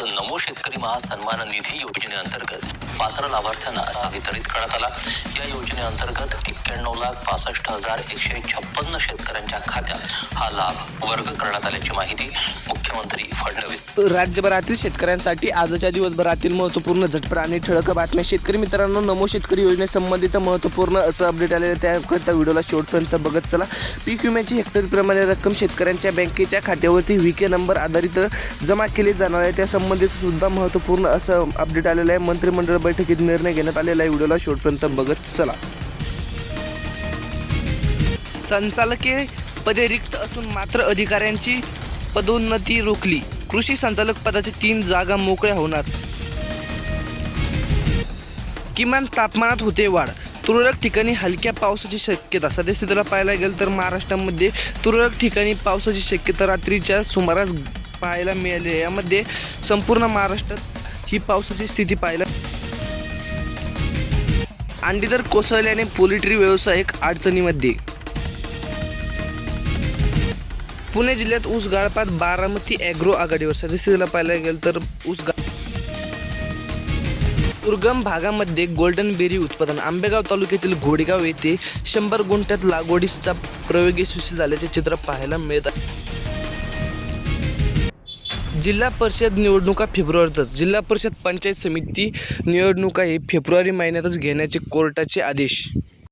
नमो शेतकरी महासन्मान निधी योजनेअंतर्गत पात्र लाभार्थ्यांना असा वितरित करण्यात आला. या योजनेअंतर्गत एक्क्याण्णव लाख पासष्ट हजार एकशे छप्पन्न शेतकऱ्यांच्या खात्यात हा लाभ वर्ग करण्यात आल्याची माहिती मुख्यमंत्री फडणवीस. राज्यभरातील शेतकऱ्यांसाठी आजच्या दिवसभरातील महत्त्वपूर्ण झटपट आणि ठळक बातम्या शेतकरी मित्रांनो नमो शेतकरी योजनेसंबंधित महत्त्वपूर्ण असं अपडेट आलेलं त्याकरिता व्हिडिओला शेवटपर्यंत बघत चला. पीक विम्याची हेक्टरप्रमाणे रक्कम शेतकऱ्यांच्या बँकेच्या खात्यावरती व्ही के नंबर आधारित जमा केली जाणार आहे. त्या त्यासंबंधित सुद्धा महत्त्वपूर्ण असं अपडेट आलेलं आहे. मंत्रिमंडळ बैठकीत निर्णय घेण्यात आलेला आहे. व्हिडिओला शेवटपर्यंत बघत चला. संचालके पदे रिक्त असून मात्र अधिकाऱ्यांची पदोन्नती रोखली. कृषी संचालक पदाच्या तीन जागा मोकळ्या होणार. किमान तापमानात होते वाढ. तुरळक ठिकाणी हलक्या पावसाची शक्यता. सद्यस्थितीला पाहायला गेलं तर महाराष्ट्रामध्ये तुरळक ठिकाणी पावसाची शक्यता रात्रीच्या सुमारास पाहायला मिळाली यामध्ये संपूर्ण महाराष्ट्रात ही पावसाची स्थिती पाहायला अंडी तर कोसळल्याने पोल्ट्री व्यावसायिक अडचणीमध्ये. पुणे जिल्ह्यात ऊस गाळपात बारामती ॲग्रो आघाडीवर. सदस्यला पाहायला गेलं तर ऊस गा दुर्गम भागामध्ये गोल्डन बेरी उत्पादन. आंबेगाव तालुक्यातील घोडेगाव येथे शंभर गुंठ्यात लागवडीचा प्रयोग यशस्वी झाल्याचे चित्र पाहायला मिळत आहे. जिल्हा परिषद निवडणुका फेब्रुवारीतच जिल्हा परिषद पंचायत समिती निवडणुका हे फेब्रुवारी महिन्यातच घेण्याचे कोर्टाचे आदेश.